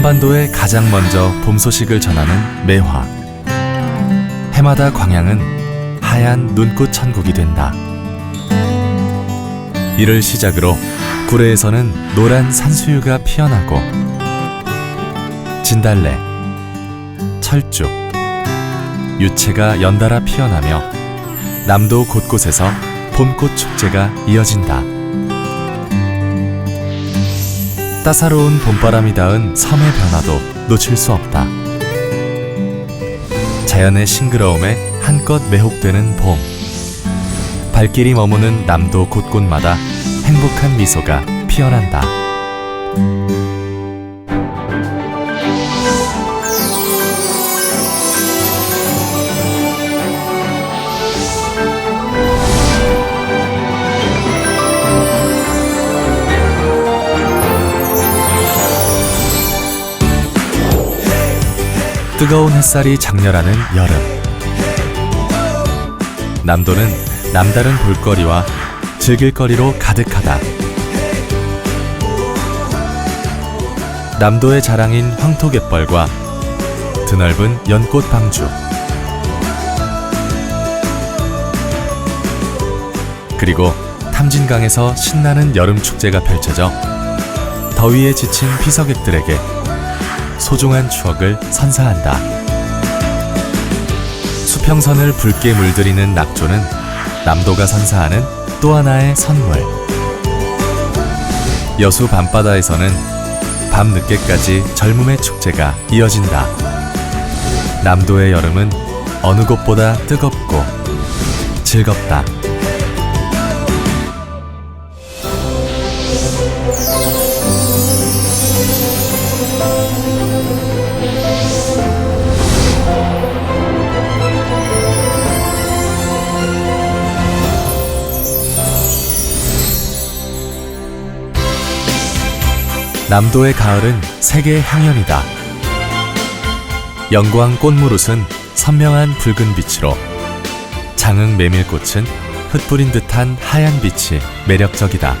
한반도에 가장 먼저 봄 소식을 전하는 매화. 해마다 광양은 하얀 눈꽃 천국이 된다. 이를 시작으로 구례에서는 노란 산수유가 피어나고 진달래, 철쭉, 유채가 연달아 피어나며 남도 곳곳에서 봄꽃 축제가 이어진다. 따사로운 봄바람이 닿은 섬의 변화도 놓칠 수 없다. 자연의 싱그러움에 한껏 매혹되는 봄. 발길이 머무는 남도 곳곳마다 행복한 미소가 피어난다. 뜨거운 햇살이 장렬하는 여름. 남도는 남다른 볼거리와 즐길거리로 가득하다. 남도의 자랑인 황토갯벌과 드넓은 연꽃 방주. 그리고 탐진강에서 신나는 여름 축제가 펼쳐져 더위에 지친 피서객들에게 소중한 추억을 선사한다. 수평선을 붉게 물들이는 낙조는 남도가 선사하는 또 하나의 선물. 여수 밤바다에서는 밤 늦게까지 젊음의 축제가 이어진다. 남도의 여름은 어느 곳보다 뜨겁고 즐겁다. 남도의 가을은 세계 향연이다. 영광 꽃무릇은 선명한 붉은 빛으로 장흥 메밀꽃은 흩뿌린 듯한 하얀 빛이 매력적이다.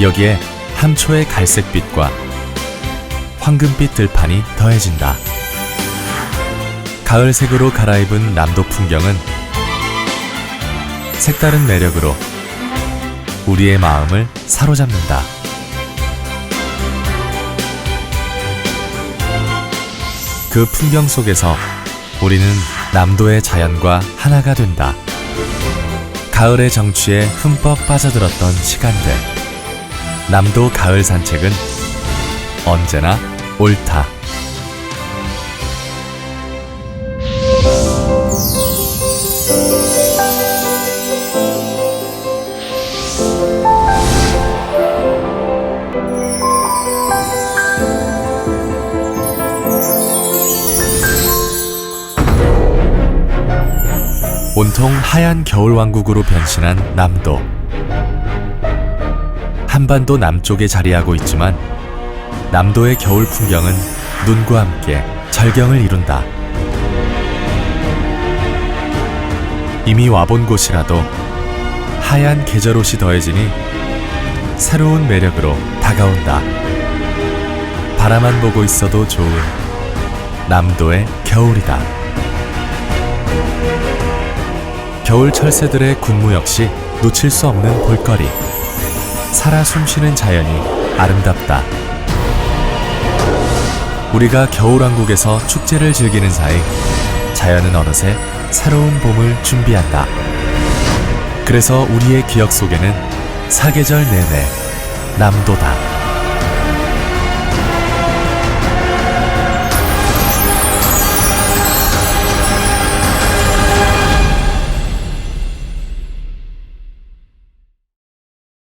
여기에 함초의 갈색빛과 황금빛 들판이 더해진다. 가을색으로 갈아입은 남도 풍경은 색다른 매력으로 우리의 마음을 사로잡는다. 그 풍경 속에서 우리는 남도의 자연과 하나가 된다. 가을의 정취에 흠뻑 빠져들었던 시간들. 남도 가을 산책은 언제나 옳다. 온통 하얀 겨울왕국으로 변신한 남도. 한반도 남쪽에 자리하고 있지만 남도의 겨울 풍경은 눈과 함께 절경을 이룬다. 이미 와본 곳이라도 하얀 계절 옷이 더해지니 새로운 매력으로 다가온다. 바라만 보고 있어도 좋은 남도의 겨울이다. 겨울 철새들의 군무 역시 놓칠 수 없는 볼거리. 살아 숨쉬는 자연이 아름답다. 우리가 겨울왕국에서 축제를 즐기는 사이 자연은 어느새 새로운 봄을 준비한다. 그래서 우리의 기억 속에는 사계절 내내 남도다.